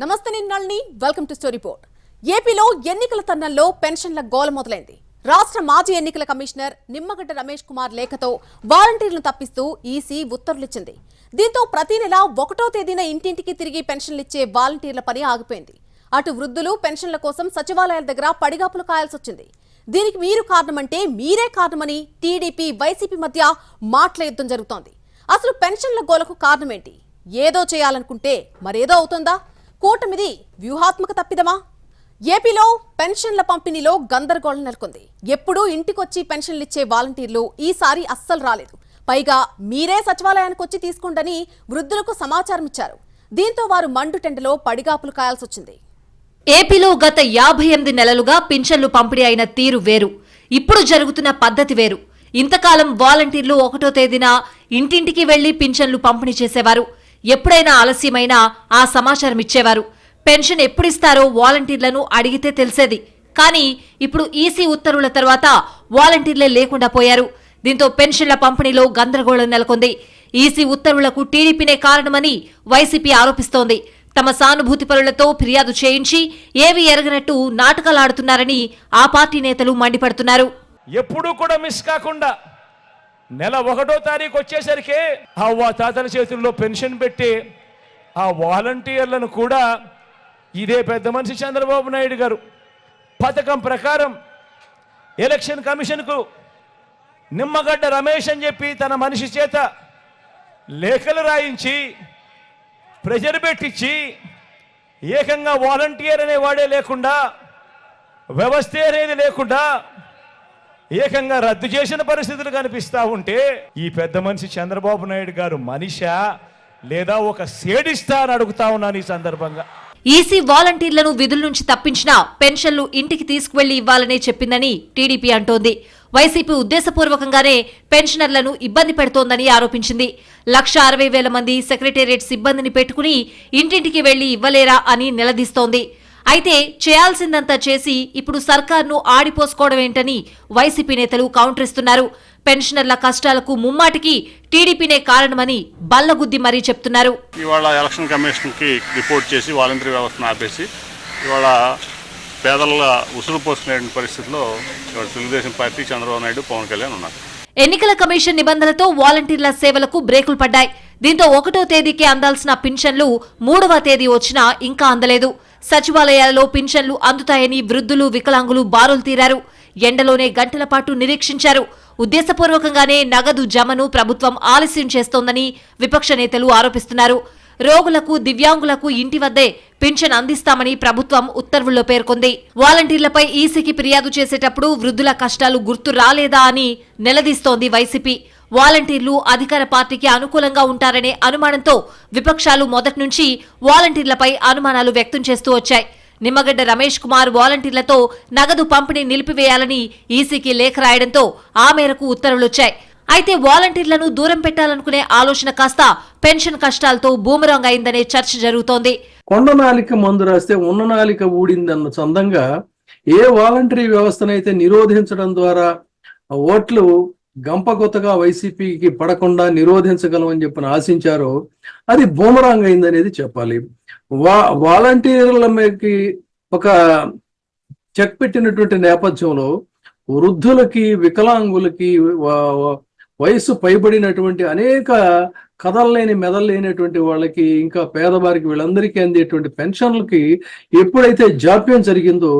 నమస్తే నేను Nalini. Welcome to story report ఏపీలో ఎన్నికల తన్నంలో పెన్షన్ల గోల మొదలైంది. రాష్ట్ర మాజీ ఎన్నికల కమిషనర్ నిమ్మగడ్డ రమేష్ కుమార్ లేఖతో వాలంటీర్లను తప్పిస్తూ ఈసీ ఉత్తర్వులిచ్చింది. దీంతో ప్రతి నెల ఒకటో తేదీన ఇంటింటికి తిరిగి పెన్షన్లు ఇచ్చే వాలంటీర్ల పని ఆగిపోయింది. అటు వృద్ధులు పెన్షన్ల కోసం సచివాలయాల దగ్గర పడిగాపులు కాయాల్సి వచ్చింది దీనికి మీరు కారణమంటే మీరే కారణమని టీడీపీ వైసీపీ మధ్య మాటల యుద్ధం జరుగుతోంది. అసలు పెన్షన్ల గోలకు కారణమేంటి? ఏదో చేయాలనుకుంటే మరేదో అవుతుందా? కూటమిది వ్యూహాత్మక తప్పిదమా? ఏపీలో పెన్షన్ల పంపిణీలో గందరగోళం నెలకొంది. ఎప్పుడూ ఇంటికొచ్చి పెన్షన్లు ఇచ్చే వాలంటీర్లు ఈసారి అస్సలు రాలేదు. పైగా మీరే సచివాలయానికి వచ్చి తీసుకోండని వృద్ధులకు సమాచారం ఇచ్చారు దీంతో వారు మండుటెండలో పడిగాపులు కాయాల్సి వచ్చింది ఏపీలో గత యాభై ఎనిమిది నెలలుగా పింఛన్లు పంపిణీ అయిన తీరు వేరు. ఇప్పుడు జరుగుతున్న పద్ధతి వేరు. ఇంతకాలం వాలంటీర్లు ఒకటో తేదీన ఇంటింటికి వెళ్ళి పింఛన్లు పంపిణీ చేసేవారు. ఎప్పుడైనా ఆలస్యమైనా ఆ సమాచారం ఇచ్చేవారు. పెన్షన్ ఎప్పుడిస్తారో వాలంటీర్లను అడిగితే తెలిసేది. కానీ ఇప్పుడు ఈసీ ఉత్తర్వుల తర్వాత వాలంటీర్లే లేకుండా పోయారు. దీంతో పెన్షన్ల పంపిణీలో గందరగోళం నెలకొంది. ఈసీ ఉత్తర్వులకు టీడీపీనే కారణమని వైసీపీ ఆరోపిస్తోంది. తమ సానుభూతి పరులతో ఫిర్యాదు చేయించి ఏవి ఎరగనట్టు నాటకాలాడుతున్నారని ఆ పార్టీ నేతలు మండిపడుతున్నారు. ఎప్పుడూ కూడా మిస్ కాకుండా నెల ఒకటో తారీఖు వచ్చేసరికి ఆ తాతల చేతుల్లో పెన్షన్ పెట్టి ఆ వాలంటీర్లను కూడా ఇదే పెద్ద మనిషి చంద్రబాబు నాయుడు గారు పథకం ప్రకారం ఎలక్షన్ కమిషన్కు నిమ్మగడ్డ రమేష్ అని చెప్పి తన మనిషి చేత లేఖలు రాయించి ప్రెజర్ పెట్టించి ఏకంగా వాలంటీర్ అనే వాడే లేకుండా వ్యవస్థ అనేది లేకుండా ఏకంగా రద్దు చేసిన పరిస్థితులు కనిపిస్తా ఉంటే ఈ పెద్ద మనిషి చంద్రబాబు నాయుడు గారు మనిష లేదా ఒక సేడిస్తా అని అడుగుతా ఉన్నాను ఈ సందర్భంగా. ఈసీ వాలంటీర్లను విధుల నుంచి తప్పించినా పెన్షన్లు ఇంటికి తీసుకువెళ్ళి ఇవ్వాలని చెప్పిందని టీడీపీ అంటోంది. వైసీపీ ఉద్దేశపూర్వకంగానే పెన్షనర్లను ఇబ్బంది పెడుతోందని ఆరోపించింది. లక్ష అరవై వేల మంది సెక్రటేరియట్ సిబ్బందిని పెట్టుకుని ఇంటింటికి వెళ్ళి ఇవ్వలేరా అని నిలదీస్తోంది. అయితే చేయాల్సిందంతా చేసి ఇప్పుడు సర్కార్ను ఆడిపోసుకోవడం ఏంటని వైసీపీ నేతలు కౌంటర్ ఇస్తున్నారు పెన్షనర్ల కష్టాలకు ముమ్మాటికి టీడీపీనే కారణమని బల్లగుద్ది మరీ చెప్తున్నారు. ఇవాళ ఎలక్షన్ కమిషన్కి రిపోర్ట్ చేసి వాలంటరీ వ్యవస్థను ఆపేసి ఇవాళ పేదల ఉసురు పోసుకునే పరిస్థితిలో ఇవాళ తెలుగుదేశం పార్టీ చంద్రబాబు నాయుడు పవన్ కళ్యాణ్ ఉన్నారు. ఎన్నికల కమిషన్ నిబంధనలతో వాలంటీర్ల సేవలకు బ్రేకులు పడ్డాయి. దీంతో ఒకటో తేదీకి అందాల్సిన పింఛన్లు మూడవ తేదీ వచ్చినా ఇంకా అందలేదు. సచివాలయాలలో పింఛన్లు అందుతాయని వృద్ధులు వికలాంగులు బారులు తీరారు. ఎండలోనే గంటల పాటు నిరీక్షించారు. ఉద్దేశపూర్వకంగానే నగదు జమను ప్రభుత్వం ఆలస్యం చేస్తోందని విపక్ష నేతలు ఆరోపిస్తున్నారు. రోగులకు దివ్యాంగులకు ఇంటి వద్దే పింఛన్ అందిస్తామని ప్రభుత్వం ఉత్తర్వుల్లో పేర్కొంది. వాలంటీర్లపై ఈసీకి ఫిర్యాదు చేసేటప్పుడు వృద్ధుల కష్టాలు గుర్తు రాలేదా అని నిలదీస్తోంది వైసీపీ. వాలంటీర్లు అధికార పార్టీకి అనుకూలంగా ఉంటారనే అనుమానంతో విపక్షాలు మొదటి నుంచి వాలంటీర్లపై అనుమానాలు వ్యక్తం చేస్తూ వచ్చాయి. నిమ్మగడ్డ రమేష్ కుమార్ వాలంటీర్లతో నగదు పంపిణీ నిలిపివేయాలని ఈసీకి లేఖ రాయడంతో ఆ మేరకు ఉత్తర్వులొచ్చాయి. అయితే వాలంటీర్లను దూరం పెట్టాలనుకునే ఆలోచన కాస్త పెన్షన్ కష్టాలతో బూమరాంగ్ అయిందనే చర్చ జరుగుతోంది. కొండ నాలిక మందు రాస్తే ఉన్న నాలిక ఊడిందన్న చందంగా ఏ వాలంటరీ వ్యవస్థనైతే నిరోధించడం ద్వారా ఓట్లు గంపగొత్తగా వైసీపీకి పడకుండా నిరోధించగలమని చెప్పని ఆశించారో అది బూమరాంగ్ అయిందనేది చెప్పాలి. వా వాలంటీర్ల మీదకి ఒక చెక్ పెట్టినటువంటి నేపథ్యంలో వృద్ధులకి వికలాంగులకి వయసు పైబడినటువంటి అనేక కథల్లేని మెదల్లేనటువంటి వాళ్ళకి ఇంకా పేదవారికి వీళ్ళందరికీ అందేటువంటి పెన్షన్లకి ఎప్పుడైతే జాప్యం జరిగిందో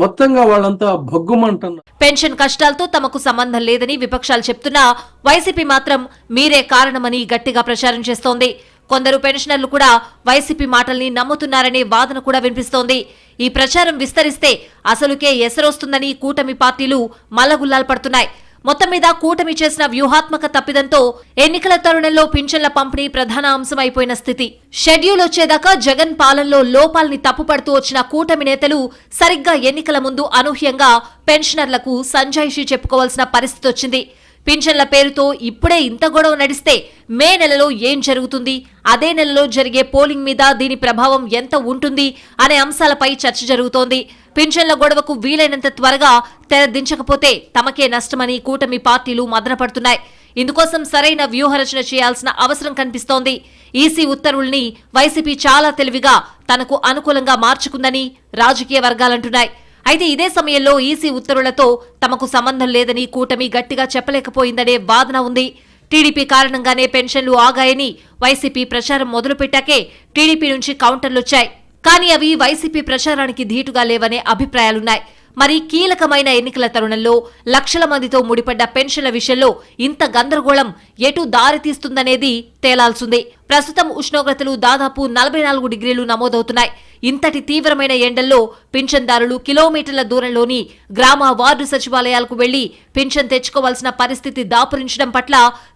మొత్తంగా వాళ్ళంతా భగ్గుమంటున్నారు. పెన్షన్ కష్టాలతో తమకు సంబంధం లేదని విపక్షాలు చెప్తున్నా వైసీపీ మాత్రం మీరే కారణమని గట్టిగా ప్రచారం చేస్తోంది. కొందరు పెన్షనర్లు కూడా వైసీపీ మాటల్ని నమ్ముతున్నారనే వాదన కూడా వినిపిస్తోంది. ఈ ప్రచారం విస్తరిస్తే అసలుకే ఎసరొస్తుందని కూటమి పార్టీలు మల్లగుల్లాలు పడుతున్నాయి. మొత్తం మీద కూటమి చేసిన వ్యూహాత్మక తప్పిదంతో ఎన్నికల తరుణంలో పింఛన్ల పంపిణీ ప్రధాన అంశమైపోయిన స్థితి. షెడ్యూల్ వచ్చేదాకా జగన్ పాలనలో లోపాల్ని తప్పుపడుతూ వచ్చిన కూటమి నేతలు సరిగ్గా ఎన్నికల ముందు అనూహ్యంగా పెన్షనర్లకు సంజాయిషీ చెప్పుకోవాల్సిన పరిస్థితి వచ్చింది. పింఛన్ల పేరుతో ఇప్పుడే ఇంత గొడవ నడిస్తే మే నెలలో ఏం జరుగుతుంది? అదే నెలలో జరిగే పోలింగ్ మీద దీని ప్రభావం ఎంత ఉంటుంది? అనే అంశాలపై చర్చ జరుగుతోంది. పింఛన్ల గొడవకు వీలైనంత త్వరగా తెరదించకపోతే తమకే నష్టమని కూటమి పార్టీలు మదనపడుతున్నాయి. ఇందుకోసం సరైన వ్యూహరచన చేయాల్సిన అవసరం కనిపిస్తోంది. ఈసీ ఉత్తర్వుల్ని వైసీపీ చాలా తెలివిగా తనకు అనుకూలంగా మార్చుకుందని రాజకీయ వర్గాలంటున్నాయి. అయితే ఇదే సమయంలో ఈసీ ఉత్తర్వులతో తమకు సంబంధం లేదని కూటమి గట్టిగా చెప్పలేకపోయిందనే వాదన ఉంది. టీడీపీ కారణంగానే పెన్షన్లు ఆగాయని వైసీపీ ప్రచారం మొదలుపెట్టాకే టీడీపీ నుంచి కౌంటర్లొచ్చాయి. కానీ అవి వైసీపీ ప్రచారానికి ధీటుగా లేవనే అభిప్రాయాలున్నాయి. మరి కీలకమైన ఎన్నికల తరుణంలో లక్షల మందితో ముడిపడ్డ పెన్షన్ల విషయంలో ఇంత గందరగోళం ఎటు దారితీస్తుందనేది తేలాల్సిందే. ప్రస్తుతం ఉష్ణోగ్రతలు దాదాపు నలభై నాలుగు డిగ్రీలు నమోదవుతున్నాయి. ఇంతటి తీవ్రమైన ఎండల్లో పింఛన్దారులు కిలోమీటర్ల దూరంలోని గ్రామ వార్డు సచివాలయాలకు వెళ్ళి పింఛన్ తెచ్చుకోవాల్సిన పరిస్థితి దాపురించడం పట్ల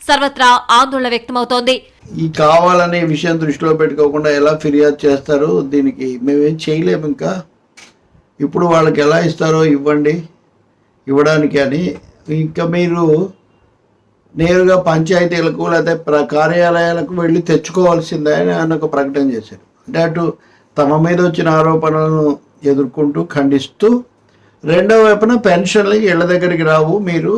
సర్వత్రా ఆందోళన వ్యక్తమవుతోంది. ఈ కావాలనే విషయం దృష్టిలో పెట్టుకోకుండా ఎలా ఫిర్యాదు చేస్తారు దీనికి మేమేం చేయలేము ఇంకా. ఇప్పుడు వాళ్ళకి ఎలా ఇస్తారో ఇవ్వండి ఇవ్వడానికి అని. ఇంకా మీరు నేరుగా పంచాయతీలకు లేకపోతే ప్ర కార్యాలయాలకు వెళ్ళి తెచ్చుకోవాల్సిందే అని ఆయన ఒక ప్రకటన చేశారు. అంటే అటు తమ మీద వచ్చిన ఆరోపణలను ఎదుర్కొంటూ ఖండిస్తూ రెండో వైపున పెన్షన్లు ఇళ్ళ దగ్గరికి రావు మీరు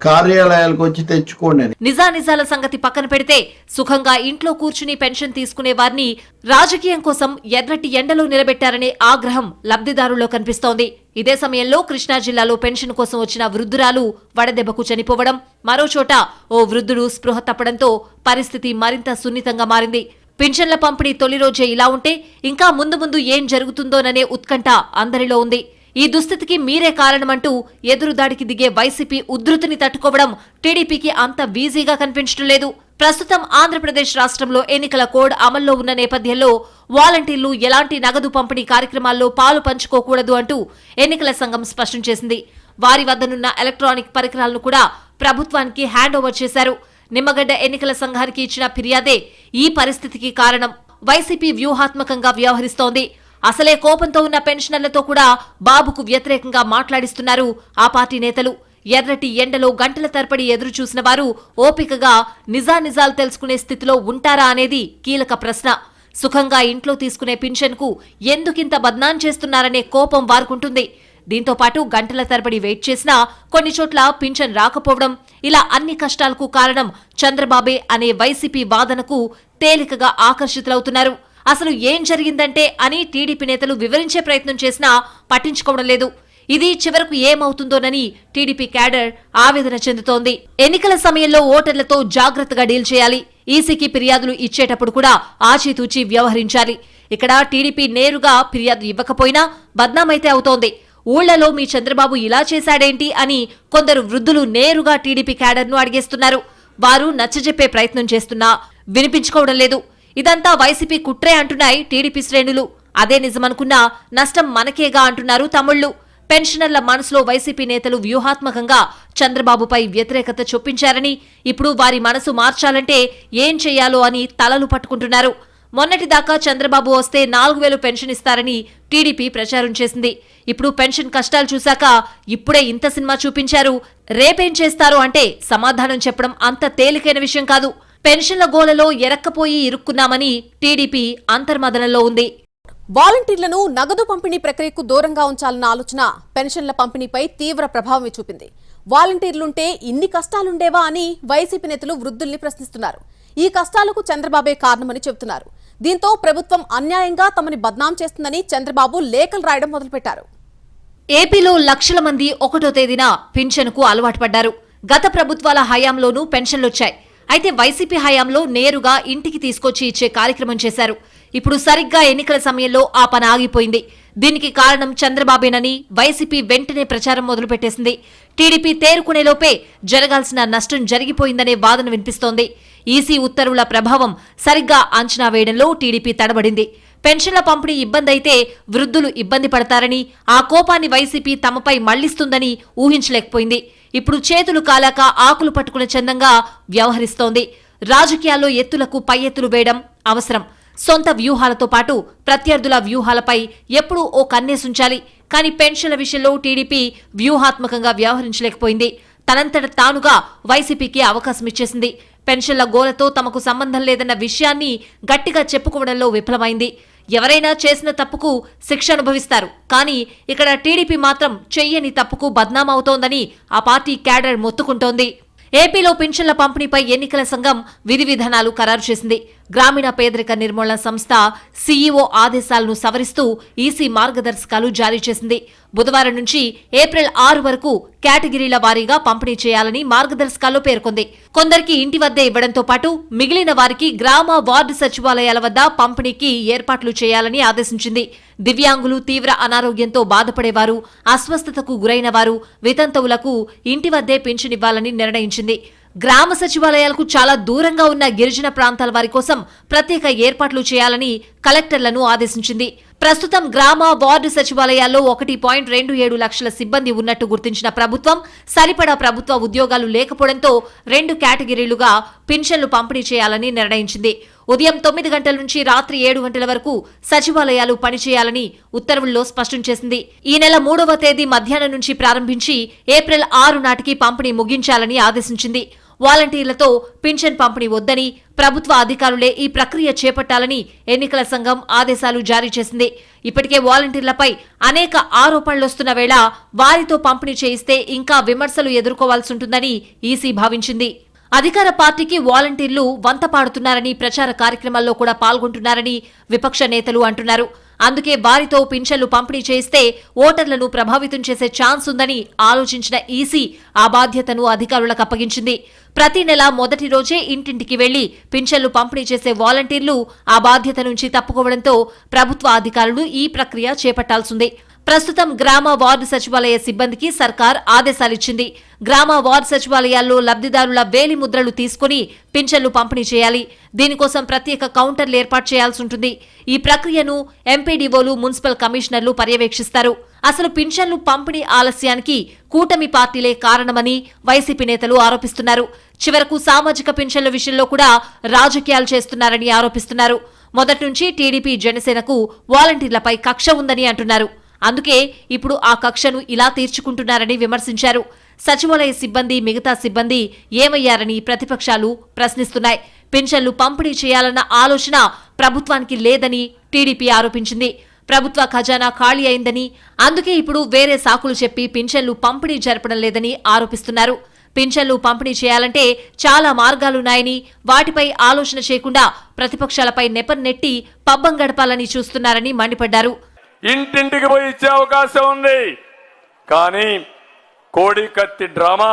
కార్యాలయాలకు వచ్చి తెచ్చుకోండి అని. నిజానిజాల సంగతి పక్కన పెడితే సుఖంగా ఇంట్లో కూర్చుని పెన్షన్ తీసుకునే వారిని రాజకీయం కోసం ఎర్రటి ఎండలో నిలబెట్టారనే ఆగ్రహం లబ్ధిదారుల్లో కనిపిస్తోంది. ఇదే సమయంలో కృష్ణా జిల్లాలో పెన్షన్ కోసం వచ్చిన వృద్ధురాలు వడదెబ్బకు చనిపోవడం మరో చోట ఓ వృద్ధుడు స్పృహ తప్పడంతో పరిస్థితి మరింత సున్నితంగా మారింది. పింఛన్ల పంపిణీ తొలి రోజే ఇలా ఉంటే ఇంకా ముందు ముందు ఏం జరుగుతుందోననే ఉత్కంఠ అందరిలో ఉంది. ఈ దుస్థితికి మీరే కారణమంటూ ఎదురుదాడికి దిగే వైసీపీ ఉధృతిని తట్టుకోవడం టీడీపీకి అంత వీజీగా కనిపించడం లేదు. ప్రస్తుతం ఆంధ్రప్రదేశ్ రాష్ట్రంలో ఎన్నికల కోడ్ అమల్లో ఉన్న నేపథ్యంలో వాలంటీర్లు ఎలాంటి నగదు పంపిణీ కార్యక్రమాల్లో పాలు పంచుకోకూడదు అంటూ ఎన్నికల సంఘం స్పష్టం చేసింది. వారి వద్దనున్న ఎలక్ట్రానిక్ పరికరాలను కూడా ప్రభుత్వానికి హ్యాండ్ ఓవర్ చేశారు. నిమ్మగడ్డ ఎన్నికల సంఘానికి ఇచ్చిన ఫిర్యాదే ఈ పరిస్థితికి కారణం. వైసీపీ వ్యూహాత్మకంగా వ్యవహరిస్తోంది. అసలే కోపంతో ఉన్న పెన్షనర్లతో కూడా బాబుకు వ్యతిరేకంగా మాట్లాడిస్తున్నారు ఆ పార్టీ నేతలు. ఎర్రటి ఎండలో గంటల తరబడి ఎదురు చూసిన వారు ఓపికగా నిజానిజాలు తెలుసుకునే స్థితిలో ఉంటారా అనేది కీలక ప్రశ్న. సుఖంగా ఇంట్లో తీసుకునే పింఛన్కు ఎందుకింత బద్నాం చేస్తున్నారనే కోపం వారుకుంటుంది. దీంతో పాటు గంటల తరబడి వెయిట్ చేసినా కొన్ని చోట్ల పింఛన్ రాకపోవడం ఇలా అన్ని కష్టాలకు కారణం చంద్రబాబే అనే వైసీపీ వాదనకు తేలికగా ఆకర్షితులవుతున్నారు. అసలు ఏం జరిగిందంటే అని టీడీపీ నేతలు వివరించే ప్రయత్నం చేసినా పట్టించుకోవడం లేదు. ఇది చివరకు ఏమవుతుందోనని టీడీపీ క్యాడర్ ఆవేదన చెందుతోంది. ఎన్నికల సమయంలో ఓటర్లతో జాగ్రత్తగా డీల్ చేయాలి. ఈసీకి ఫిర్యాదులు ఇచ్చేటప్పుడు కూడా ఆచితూచి వ్యవహరించాలి. ఇక్కడ టీడీపీ నేరుగా ఫిర్యాదు ఇవ్వకపోయినా బద్నామైతే అవుతోంది. ఊళ్ళలో మీ చంద్రబాబు ఇలా చేశాడేంటి అని కొందరు వృద్ధులు నేరుగా టీడీపీ క్యాడర్ను అడిగేస్తున్నారు. వారు నచ్చజెప్పే ప్రయత్నం చేస్తున్నా వినిపించుకోవడం లేదు. ఇదంతా వైసీపీ కుట్రే అంటున్నాయి టీడీపీ శ్రేణులు. అదే నిజమనుకున్నా నష్టం మనకేగా అంటున్నారు తమిళ్ళు పెన్షనర్ల మనసులో వైసీపీ నేతలు వ్యూహాత్మకంగా చంద్రబాబుపై వ్యతిరేకత చొప్పించారని ఇప్పుడు వారి మనసు మార్చాలంటే ఏం చేయాలో అని తలలు పట్టుకుంటున్నారు. మొన్నటిదాకా చంద్రబాబు వస్తే నాలుగు వేలు పెన్షన్ ఇస్తారని టీడీపీ ప్రచారం చేసింది. ఇప్పుడు పెన్షన్ కష్టాలు చూశాక ఇప్పుడే ఇంత సినిమా చూపించారు. రేపేం చేస్తారు అంటే సమాధానం చెప్పడం అంత తేలికైన విషయం కాదు. పెన్షన్ల గోలలో ఎరక్కపోయి ఇరుక్కున్నామని టీడీపీ అంతర్మదనంలో ఉంది. వాలంటీర్లను నగదు పంపిణీ ప్రక్రియకు దూరంగా ఉంచాలన్న ఆలోచన పెన్షన్ల పంపిణీపై తీవ్ర ప్రభావం చూపింది. వాలంటీర్లుంటే ఇన్ని కష్టాలుండేవా అని వైసీపీ నేతలు వృద్ధుల్ని ప్రశ్నిస్తున్నారు. ఈ కష్టాలకు చంద్రబాబే కారణమని చెబుతున్నారు. దీంతో ప్రభుత్వం అన్యాయంగా తమని బద్నాం చేస్తుందని చంద్రబాబు లేఖలు రాయడం మొదలుపెట్టారు. ఏపీలో లక్షల మంది ఒకటో తేదీన పింఛన్కు అలవాటు పడ్డారు గత ప్రభుత్వాల హయాంలోనూ పెన్షన్లొచ్చాయి. అయితే వైసీపీ హయాంలో నేరుగా ఇంటికి తీసుకొచ్చి ఇచ్చే కార్యక్రమం చేశారు. ఇప్పుడు సరిగ్గా ఎన్నికల సమయంలో ఆ పని ఆగిపోయింది. దీనికి కారణం చంద్రబాబేనని వైసీపీ వెంటనే ప్రచారం మొదలుపెట్టేసింది. టీడీపీ తేరుకునేలోపే జరగాల్సిన నష్టం జరిగిపోయిందనే వాదన వినిపిస్తోంది. ఈసీ ఉత్తర్వుల ప్రభావం సరిగ్గా అంచనా వేయడంలో టీడీపీ తడబడింది. పెన్షన్ల పంపిణీ ఇబ్బందైతే వృద్ధులు ఇబ్బంది పడతారని ఆ కోపాన్ని వైసీపీ తమపై మళ్ళిస్తుందని ఊహించలేకపోయింది. ఇప్పుడు చేతులు కాలాక ఆకులు పట్టుకునే చందంగా వ్యవహరిస్తోంది. రాజకీయాల్లో ఎత్తులకు పై ఎత్తులు వేయడం అవసరం. సొంత వ్యూహాలతో పాటు ప్రత్యర్థుల వ్యూహాలపై ఎప్పుడూ ఓ కన్నేసుంచాలి కానీ పెన్షన్ల విషయంలో టీడీపీ వ్యూహాత్మకంగా వ్యవహరించలేకపోయింది. తనంతట తానుగా వైసీపీకి అవకాశం ఇచ్చేసింది. పెన్షన్ల గోలతో తమకు సంబంధం లేదన్న విషయాన్ని గట్టిగా చెప్పుకోవడంలో విఫలమైంది. ఎవరైనా చేసిన తప్పుకు శిక్ష అనుభవిస్తారు. కానీ ఇక్కడ టీడీపీ మాత్రం చెయ్యని తప్పుకు బద్నామవుతోందని ఆ పార్టీ క్యాడర్ మొత్తుకుంటోంది. ఏపీలో పింఛన్ల పంపిణీపై ఎన్నికల సంఘం విధి విధానాలు ఖరారు చేసింది. గ్రామీణ పేదరిక నిర్మూలన సంస్థ సీఈఓ ఆదేశాలను సవరిస్తూ ఈసీ మార్గదర్శకాలు జారీ చేసింది. బుధవారం నుంచి ఏప్రిల్ ఆరు వరకు కేటగిరీల వారీగా పంపిణీ చేయాలని మార్గదర్శకాల్లో పేర్కొంది. కొందరికి ఇంటి వద్దే ఇవ్వడంతో పాటు మిగిలిన వారికి గ్రామ వార్డు సచివాలయాల వద్ద పంపిణీకి ఏర్పాట్లు చేయాలని ఆదేశించింది. దివ్యాంగులు తీవ్ర అనారోగ్యంతో బాధపడేవారు అస్వస్థతకు గురైన వారు వితంతువులకు ఇంటి వద్దే పింఛనివ్వాలని నిర్ణయించింది. గ్రామ సచివాలయాలకు చాలా దూరంగా ఉన్న గిరిజన ప్రాంతాల వారి కోసం ప్రత్యేక ఏర్పాట్లు చేయాలని కలెక్టర్లను ఆదేశించింది. ప్రస్తుతం గ్రామ వార్డు సచివాలయాల్లో ఒకటి పాయింట్ రెండు ఏడు లక్షల సిబ్బంది ఉన్నట్టు గుర్తించిన ప్రభుత్వం సరిపడా ప్రభుత్వ ఉద్యోగాలు లేకపోవడంతో రెండు కేటగిరీలుగా పింఛన్లు పంపిణీ చేయాలని నిర్ణయించింది. ఉదయం తొమ్మిది గంటల నుంచి రాత్రి ఏడు గంటల వరకు సచివాలయాలు పనిచేయాలని ఉత్తర్వుల్లో స్పష్టం చేసింది. ఈ నెల మూడవ తేదీ మధ్యాహ్నం నుంచి ప్రారంభించి ఏప్రిల్ ఆరు నాటికి పంపిణీ ముగించాలని ఆదేశించింది. వాలంటీర్లతో పింఛన్ పంపిణీ వద్దని ప్రభుత్వ అధికారులే ఈ ప్రక్రియ చేపట్టాలని ఎన్నికల సంఘం ఆదేశాలు జారీ చేసింది. ఇప్పటికే వాలంటీర్లపై అనేక ఆరోపణలొస్తున్న వేళ వారితో పంపిణీ చేయిస్తే ఇంకా విమర్శలు ఎదుర్కోవాల్సి ఉంటుందని ఈసీ భావించింది. అధికార పార్టీకి వాలంటీర్లు వంత పాడుతున్నారని ప్రచార కార్యక్రమాల్లో కూడా పాల్గొంటున్నారని విపక్ష నేతలు అంటున్నారు. అందుకే వారితో పింఛన్లు పంపిణీ చేస్తే ఓటర్లను ప్రభావితం చేసే ఛాన్స్ ఉందని ఆలోచించిన ఈసీ ఆ బాధ్యతను అధికారులకు అప్పగించింది. ప్రతి నెల మొదటి రోజే ఇంటింటికి వెళ్ళి పింఛన్లు పంపిణీ చేసే వాలంటీర్లు ఆ బాధ్యత నుంచి తప్పుకోవడంతో ప్రభుత్వ అధికారులు ఈ ప్రక్రియ చేపట్టాల్సింది. ప్రస్తుతం గ్రామ వార్డు సచివాలయ సిబ్బందికి సర్కార్ ఆదేశాలిచ్చింది. గ్రామ వార్డు సచివాలయాల్లో లబ్ధిదారుల వేలి ముద్రలు తీసుకుని పింఛన్లు పంపిణీ చేయాలి. దీనికోసం ప్రత్యేక కౌంటర్లు ఏర్పాటు చేయాల్సి ఉంటుంది. ఈ ప్రక్రియను ఎంపీడీఓలు మున్సిపల్ కమిషనర్లు పర్యవేక్షిస్తారు. అసలు పింఛన్లు పంపిణీ ఆలస్యానికి కూటమి పార్టీలే కారణమని వైసీపీ నేతలు ఆరోపిస్తున్నారు. చివరకు సామాజిక పింఛన్ల విషయంలో కూడా రాజకీయాలు చేస్తున్నారని ఆరోపిస్తున్నారు. మొదటి నుంచి టీడీపీ జనసేనకు వాలంటీర్లపై కక్ష ఉందని అంటున్నారు. అందుకే ఇప్పుడు ఆ కక్షను ఇలా తీర్చుకుంటున్నారని విమర్శించారు. సచివాలయ సిబ్బంది మిగతా సిబ్బంది ఏమయ్యారని ప్రతిపక్షాలు ప్రశ్నిస్తున్నాయి. పింఛన్లు పంపిణీ చేయాలన్న ఆలోచన ప్రభుత్వానికి లేదని టీడీపీ ఆరోపించింది. ప్రభుత్వ ఖజానా ఖాళీ అయిందని అందుకే ఇప్పుడు వేరే సాకులు చెప్పి పింఛన్లు పంపిణీ జరపడం లేదని ఆరోపిస్తున్నారు. పింఛన్లు పంపిణీ చేయాలంటే చాలా మార్గాలున్నాయని వాటిపై ఆలోచన చేయకుండా ప్రతిపక్షాలపై నెపం నెట్టి పబ్బం గడపాలని చూస్తున్నారని మండిపడ్డారు. ఇంటింటికి పోయి ఇచ్చే అవకాశం ఉంది. కానీ కోడి కత్తి డ్రామా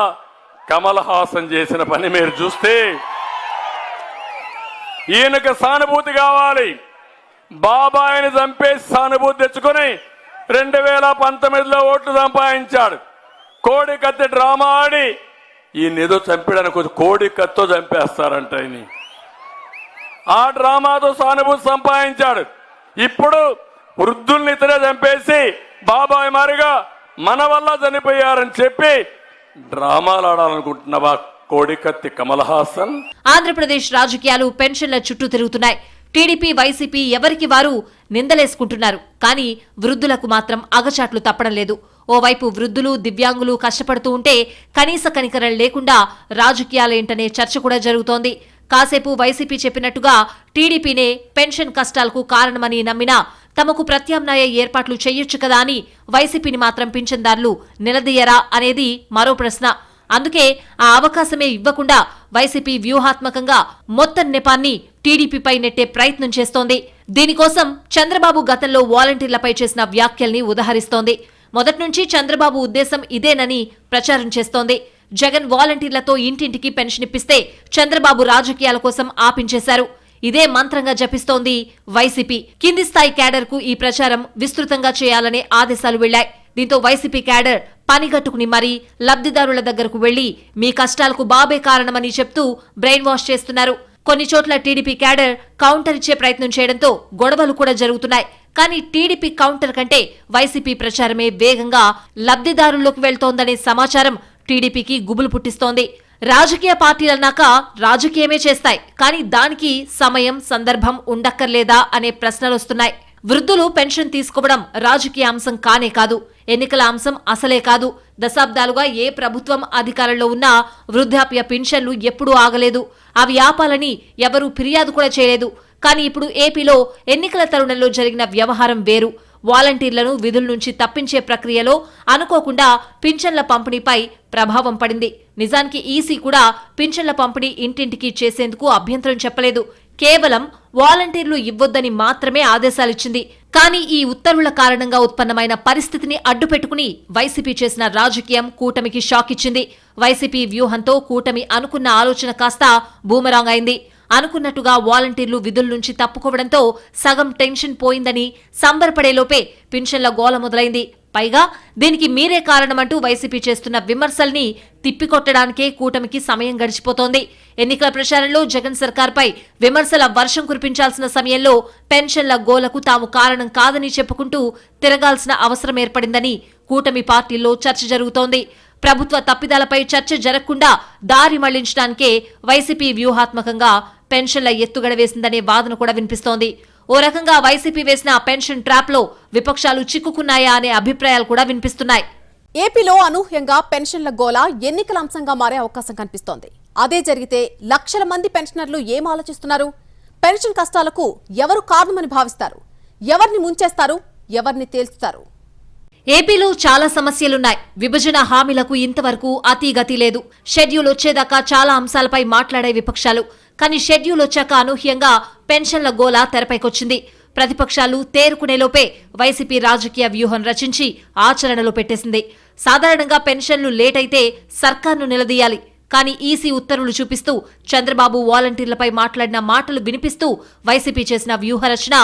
కమల్ హాసన్ చేసిన పని మీరు చూస్తే ఈయనకు సానుభూతి కావాలి. బాబాయిని చంపేసి సానుభూతి తెచ్చుకొని రెండు వేల పంతొమ్మిదిలో ఓట్లు సంపాదించాడు. కోడి కత్తి డ్రామా ఆడి ఈయన ఏదో చంపడానికి కోడి కత్తో చంపేస్తారంట ఆయన ఆ డ్రామాతో సానుభూతి సంపాదించాడు. ఇప్పుడు వృద్ధుల్ని ఇతరే చంపేసి బాబాయ్ మారిగా మన వల్ల చనిపోయారని చెప్పి డ్రామాలు ఆడాలనుకుంటున్నావా కోడికత్తి కమల్ హాసన్ ఆంధ్రప్రదేశ్ రాజకీయాలు పెన్షన్ల చుట్టూ తిరుగుతున్నాయి. టీడీపీ వైసీపీ ఎవరికి వారు నిందలేసుకుంటున్నారు. కానీ వృద్ధులకు మాత్రం అగచాట్లు తప్పడం లేదు. ఓవైపు వృద్ధులు దివ్యాంగులు కష్టపడుతూ ఉంటే కనీస కనికరం లేకుండా రాజకీయాలేంటనే చర్చ కూడా జరుగుతోంది. కాసేపు వైసీపీ చెప్పినట్టుగా టీడీపీనే పెన్షన్ కష్టాలకు కారణమని నమ్మినా తమకు ప్రత్యామ్నాయ ఏర్పాట్లు చేయొచ్చు కదా అని వైసీపీని మాత్రం పింఛన్దారులు నిలదీయరా అనేది మరో ప్రశ్న. అందుకే ఆ అవకాశమే ఇవ్వకుండా వైసీపీ వ్యూహాత్మకంగా మొత్తం నెపాన్ని టీడీపీపై నెట్టే ప్రయత్నం చేస్తోంది. దీనికోసం చంద్రబాబు గతంలో వాలంటీర్లపై చేసిన వ్యాఖ్యల్ని ఉదహరిస్తోంది. మొదట్నుంచి చంద్రబాబు ఉద్దేశం ఇదేనని ప్రచారం చేస్తోంది. జగన్ వాలంటీర్లతో ఇంటింటికి పెన్షన్ ఇప్పిస్తే చంద్రబాబు రాజకీయాల కోసం ఆపించేశారు. ఇదే మంత్రంగా జపిస్తోంది వైసీపీ. కింది స్థాయి క్యాడర్కు ఈ ప్రచారం విస్తృతంగా చేయాలనే ఆదేశాలు వెళ్ళాయి దీంతో వైసీపీ క్యాడర్ పనిగట్టుకుని మరీ లబ్ధిదారుల దగ్గరకు వెళ్ళి మీ కష్టాలకు బాబే కారణమని చెప్తూ బ్రెయిన్ వాష్ చేస్తున్నారు. కొన్ని చోట్ల టీడీపీ క్యాడర్ కౌంటర్ ఇచ్చే ప్రయత్నం చేయడంతో గొడవలు కూడా జరుగుతున్నాయి. కానీ టీడీపీ కౌంటర్ కంటే వైసీపీ ప్రచారమే వేగంగా లబ్దిదారుల్లోకి వెళ్తోందనే సమాచారం టీడీపీకి గుబులు పుట్టిస్తోంది. రాజకీయ పార్టీలన్నాక రాజకీయమే చేస్తాయి. కానీ దానికి సమయం సందర్భం ఉండక్కర్లేదా అనే ప్రశ్నలొస్తున్నాయి వృద్ధులు పెన్షన్ తీసుకోవడం రాజకీయ అంశం కానే కాదు. ఎన్నికల అంశం అసలే కాదు. దశాబ్దాలుగా ఏ ప్రభుత్వం అధికారంలో ఉన్నా వృద్ధాప్య పెన్షన్లు ఎప్పుడూ ఆగలేదు. అవి ఆపాలని ఎవరూ ఫిర్యాదు కూడా చేయలేదు. కానీ ఇప్పుడు ఏపీలో ఎన్నికల తరుణంలో జరిగిన వ్యవహారం వేరు. వాలంటీర్లను విధుల నుంచి తప్పించే ప్రక్రియలో అనుకోకుండా పింఛన్ల పంపిణీపై ప్రభావం పడింది. నిజానికి ఈసీ కూడా పింఛన్ల పంపిణీ ఇంటింటికి చేసేందుకు అభ్యంతరం చెప్పలేదు. కేవలం వాలంటీర్లు ఇవ్వొద్దని మాత్రమే ఆదేశాలిచ్చింది. కానీ ఈ ఉత్తర్వుల కారణంగా ఉత్పన్నమైన పరిస్థితిని అడ్డుపెట్టుకుని వైసీపీ చేసిన రాజకీయం కూటమికి షాక్ ఇచ్చింది వైసీపీ వ్యూహంతో కూటమి అనుకున్న ఆలోచన కాస్త బూమరాంగ్ అయింది. అనుకున్నట్టుగా వాలంటీర్లు విధుల నుంచి తప్పుకోవడంతో సగం టెన్షన్ పోయిందని సంబరపడేలోపే పింఛన్ల గోల మొదలైంది. పైగా దీనికి మీరే కారణమంటూ వైసీపీ చేస్తున్న విమర్శల్ని తిప్పికొట్టడానికే కూటమికి సమయం గడిచిపోతోంది. ఎన్నికల ప్రచారంలో జగన్ సర్కార్పై విమర్శల వర్షం కురిపించాల్సిన సమయంలో పెన్షన్ల గోలకు తాము కారణం కాదని చెప్పుకుంటూ తిరగాల్సిన అవసరం ఏర్పడిందని కూటమి పార్టీల్లో చర్చ జరుగుతోంది. ప్రభుత్వ తప్పిదాలపై చర్చ జరగకుండా దారి మళ్ళించడానికే వైసీపీ వ్యూహాత్మకంగా పెన్షన్ల ఎత్తుగడ వేసిందనే వాదన కూడా వినిపిస్తోంది. ఓ రకంగా వైసీపీ వేసిన పెన్షన్ ట్రాప్లో విపక్షాలు చిక్కుకున్నాయా అనే అభిప్రాయాలు కూడా వినిపిస్తున్నాయి. ఏపీలో అనూహ్యంగా పెన్షన్ల గోల ఎన్నికల అంశంగా మారే అవకాశం కనిపిస్తోంది. అదే జరిగితే లక్షల మంది పెన్షనర్లు ఏం ఆలోచిస్తున్నారు? పెన్షన్ కష్టాలకు ఎవరు కారణమని భావిస్తారు? ఎవరిని ముంచేస్తారు? ఎవరిని తేల్చుతారు? ఏపీలో చాలా సమస్యలున్నాయి. విభజన హామీలకు ఇంతవరకు అతీగతి లేదు. షెడ్యూల్ వచ్చేదాకా చాలా అంశాలపై మాట్లాడే విపక్షాలు. కానీ షెడ్యూల్ వచ్చాక అనూహ్యంగా పెన్షన్ల గోల తెరపైకొచ్చింది. ప్రతిపక్షాలు తేరుకునేలోపే వైసీపీ రాజకీయ వ్యూహం రచించి ఆచరణలో పెట్టేసింది. సాధారణంగా పెన్షన్లు లేట్ అయితే సర్కార్ను నిలదీయాలి. కానీ ఈసీ ఉత్తర్వులు చూపిస్తూ చంద్రబాబు వాలంటీర్లపై మాట్లాడిన మాటలు వినిపిస్తూ వైసీపీ చేసిన వ్యూహరచన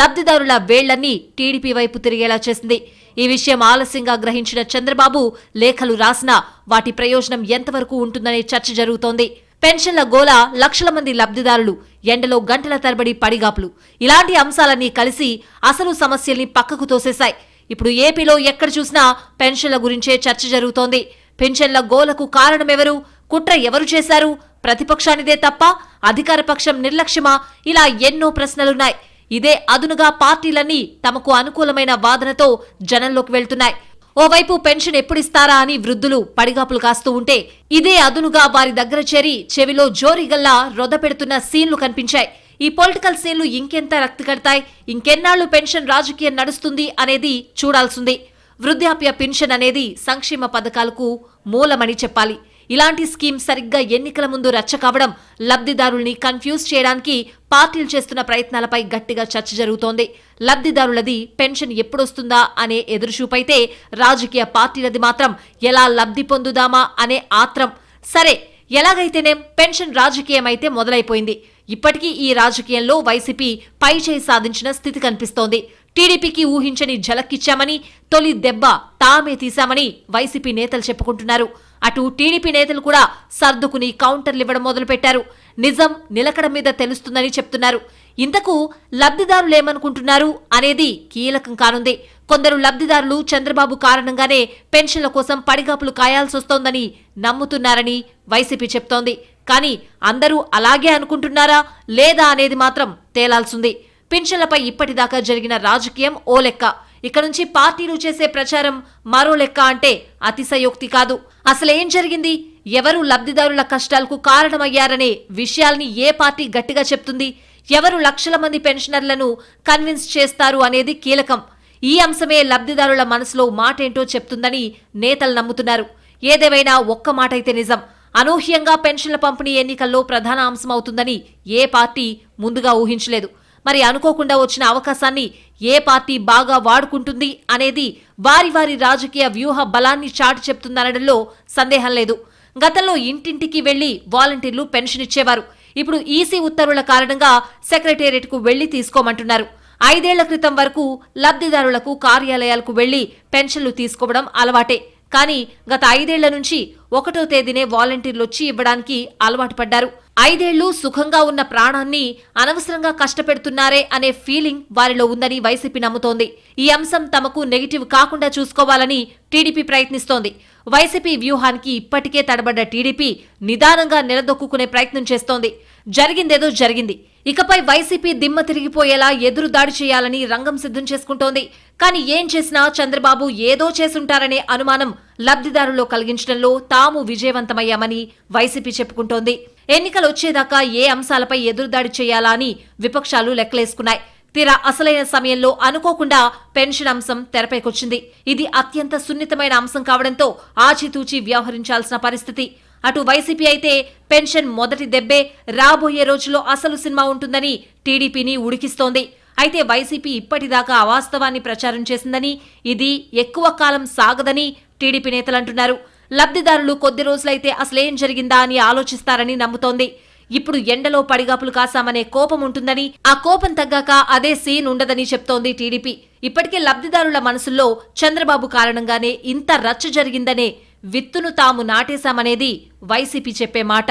లబ్ధిదారుల వేళ్ళన్నీ టీడీపీ వైపు తిరిగేలా చేసింది. ఈ విషయం ఆలస్యంగా గ్రహించిన చంద్రబాబు లేఖలు రాసినా వాటి ప్రయోజనం ఎంతవరకు ఉంటుందనే చర్చ జరుగుతోంది. పెన్షన్ల గోల లక్షల మంది లబ్ధిదారులు ఎండలో గంటల తరబడి పడిగాపులు. ఇలాంటి అంశాలన్నీ కలిసి అసలు సమస్యల్ని పక్కకు తోసేశాయి. ఇప్పుడు ఏపీలో ఎక్కడ చూసినా పెన్షన్ల గురించే చర్చ జరుగుతోంది. పెన్షన్ల గోలకు కారణమెవరు? కుట్ర ఎవరు చేశారు? ప్రతిపక్షానిదే తప్ప అధికార పక్షం నిర్లక్ష్యమా? ఇలా ఎన్నో ప్రశ్నలున్నాయి. ఇదే అదునుగా పార్టీలన్నీ తమకు అనుకూలమైన వాదనతో జనంలోకి వెళ్తున్నాయి. ఓవైపు పెన్షన్ ఎప్పుడిస్తారా అని వృద్ధులు పడిగాపులు కాస్తూ ఉంటే ఇదే అదునుగా వారి దగ్గర చేరి చెవిలో జోరిగల్లా రొద పెడుతున్న సీన్లు కనిపించాయి. ఈ పొలిటికల్ సీన్లు ఇంకెంత రక్తి కడతాయి? ఇంకెన్నాళ్ళు పెన్షన్ రాజకీయం నడుస్తుంది అనేది చూడాల్సింది. వృద్ధాప్య పెన్షన్ అనేది సంక్షేమ పథకాలకు మూలమని చెప్పాలి. ఇలాంటి స్కీమ్ సరిగ్గా ఎన్నికల ముందు రచ్చ కావడం లబ్ధిదారుల్ని కన్ఫ్యూజ్ చేయడానికి పార్టీలు చేస్తున్న ప్రయత్నాలపై గట్టిగా చర్చ జరుగుతోంది. లబ్ధిదారులది పెన్షన్ ఎప్పుడొస్తుందా అనే ఎదురుచూపైతే రాజకీయ పార్టీలది మాత్రం ఎలా లబ్ధి పొందుదామా అనే ఆత్రం. సరే ఎలాగైతేనే పెన్షన్ రాజకీయం అయితే మొదలైపోయింది. ఇప్పటికీ ఈ రాజకీయంలో వైసీపీ పై చేయి సాధించిన స్థితి కనిపిస్తోంది. టీడీపీకి ఊహించని ఝలక్కిచ్చామని తొలి దెబ్బ తామే తీశామని వైసీపీ నేతలు చెప్పుకుంటున్నారు. అటు టీడీపీ నేతలు కూడా సర్దుకుని కౌంటర్లు ఇవ్వడం మొదలుపెట్టారు. నిజం నిలకడ మీద తెలుస్తుందని చెప్తున్నారు. ఇంతకు లబ్ధిదారులేమనుకుంటున్నారు అనేది కీలకం కానుంది. కొందరు లబ్ధిదారులు చంద్రబాబు కారణంగానే పెన్షన్ల కోసం పడిగాపులు కాయాల్సొస్తోందని నమ్ముతున్నారని వైసీపీ చెప్తోంది. కానీ అందరూ అలాగే అనుకుంటున్నారా లేదా అనేది మాత్రం తేలాల్సింది పెన్షన్లపై ఇప్పటిదాకా జరిగిన రాజకీయం ఓ లెక్క. ఇక నుంచి పార్టీలు చేసే ప్రచారం మరో లెక్క అంటే అతిశయోక్తి కాదు. అసలేం జరిగింది? ఎవరు లబ్ధిదారుల కష్టాలకు కారణమయ్యారనే విషయాల్ని ఏ పార్టీ గట్టిగా చెప్తుంది? ఎవరు లక్షల మంది పెన్షనర్లను కన్విన్స్ చేస్తారు అనేది కీలకం. ఈ అంశమే లబ్ధిదారుల మనసులో మాటేంటో చెప్తుందని నేతలు నమ్ముతున్నారు. ఏదేమైనా ఒక్క మాట అయితే నిజం. అనూహ్యంగా పెన్షన్ల పంపిణీ ఎన్నికల్లో ప్రధాన అంశం అవుతుందని ఏ పార్టీ ముందుగా ఊహించలేదు. మరి అనుకోకుండా వచ్చిన అవకాశాన్ని ఏ పార్టీ బాగా వాడుకుంటుంది అనేది వారి వారి రాజకీయ వ్యూహ బలాన్ని చాటు చెప్తుందనడంలో సందేహం లేదు. గతంలో ఇంటింటికి వెళ్ళి వాలంటీర్లు పెన్షన్ ఇచ్చేవారు. ఇప్పుడు ఈసీ ఉత్తర్వుల కారణంగా సెక్రటేరియట్కు వెళ్ళి తీసుకోమంటున్నారు. ఐదేళ్ళ క్రితం వరకు లబ్ధిదారులకు కార్యాలయాలకు వెళ్ళి పెన్షన్లు తీసుకోవడం అలవాటే. కానీ గత ఐదేళ్ళ నుంచి ఒకటో తేదీనే వాలంటీర్లు వచ్చి ఇవ్వడానికి అలవాటు పడ్డారు. ఐదేళ్ళు సుఖంగా ఉన్న ప్రాణాన్ని అనవసరంగా కష్టపెడుతున్నారే అనే ఫీలింగ్ వారిలో ఉందని వైసీపీ నమ్ముతోంది. ఈ అంశం తమకు నెగిటివ్ కాకుండా చూసుకోవాలని టీడీపీ ప్రయత్నిస్తోంది. వైసీపీ వ్యూహానికి ఇప్పటికే తడబడ్డ టీడీపీ నిదానంగా నిలదొక్కునే ప్రయత్నం చేస్తోంది. జరిగిందేదో జరిగింది. ఇకపై వైసీపీ దిమ్మ తిరిగిపోయేలా ఎదురు దాడి చేయాలని రంగం సిద్ధం చేసుకుంటోంది. కానీ ఏం చేసినా చంద్రబాబు ఏదో చేసుంటారనే అనుమానం లబ్ధిదారుల్లో కలిగించడంలో తాము విజయవంతమయ్యామని వైసీపీ చెప్పుకుంటోంది. ఎన్నికలు వచ్చేదాకా ఏ అంశాలపై ఎదురుదాడి చేయాలా అని విపక్షాలు లెక్కలేసుకున్నాయి. తీరా అసలైన సమయంలో అనుకోకుండా పెన్షన్ అంశం తెరపైకొచ్చింది. ఇది అత్యంత సున్నితమైన అంశం కావడంతో ఆచితూచి వ్యవహరించాల్సిన పరిస్థితి. అటు వైసీపీ అయితే పెన్షన్ మొదటి దెబ్బే రాబోయే రోజుల్లో అసలు సినిమా ఉంటుందని టీడీపీని ఉడికిస్తోంది. అయితే వైసీపీ ఇప్పటిదాకా అవాస్తవాన్ని ప్రచారం చేసిందని ఇది ఎక్కువ కాలం సాగదని టీడీపీ నేతలంటున్నారు లబ్ధిదారులు కొద్ది రోజులైతే అసలేం జరిగిందా అని ఆలోచిస్తారని నమ్ముతోంది. ఇప్పుడు ఎండలో పడిగాపులు కాసామనే కోపం ఉంటుందని ఆ కోపం తగ్గాక అదే సీన్ ఉండదని చెప్తోంది టీడీపీ. ఇప్పటికే లబ్ధిదారుల మనసుల్లో చంద్రబాబు కారణంగానే ఇంత రచ్చ జరిగిందనే విత్తును తాము నాటేశామనేది వైసీపీ చెప్పే మాట.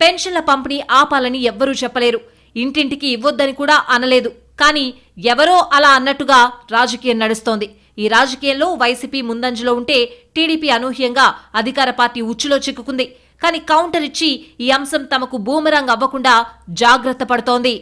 పెన్షన్ల పంపిణీ ఆపాలని ఎవ్వరూ చెప్పలేరు. ఇంటింటికి ఇవ్వొద్దని కూడా అనలేదు. కానీ ఎవరో అలా అన్నట్టుగా రాజకీయం నడుస్తోంది. ఈ రాజకీయంలో వైసీపీ ముందంజలో ఉంటే టీడీపీ అనూహ్యంగా అధికార పార్టీ ఉచ్చులో చిక్కుకుంది. కానీ కౌంటర్ ఇచ్చి ఈ అంశం తమకు బూమరాంగ్ అవ్వకుండా జాగ్రత్త పడుతోంది.